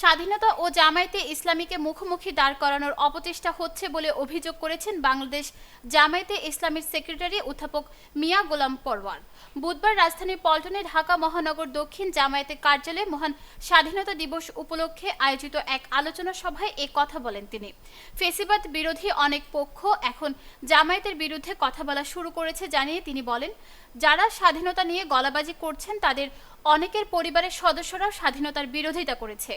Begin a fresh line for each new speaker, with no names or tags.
স্বাধীনতা ও জামায়াতে ইসলামীকে মুখোমুখি দাঁড় করানোর অপচেষ্টা হচ্ছে বলে অভিযোগ করেছেন বাংলাদেশ জামায়াতে ইসলামীর সেক্রেটারি অধ্যাপক মিয়া গোলাম পরওয়ার। বুধবার রাজধানীর পল্টনে ঢাকা মহানগর দক্ষিণ জামায়াতের কার্যালয়ে মহান স্বাধীনতা দিবস উপলক্ষে আয়োজিত এক আলোচনা সভায় এ কথা বলেন তিনি। ফেসিবাদ বিরোধী অনেক পক্ষ এখন জামায়াতের বিরুদ্ধে কথা বলা শুরু করেছে জানিয়ে তিনি বলেন, যারা স্বাধীনতা নিয়ে গলাবাজি করছেন তাদের অনেকের পরিবারের সদস্যরাও স্বাধীনতার বিরোধিতা করেছে।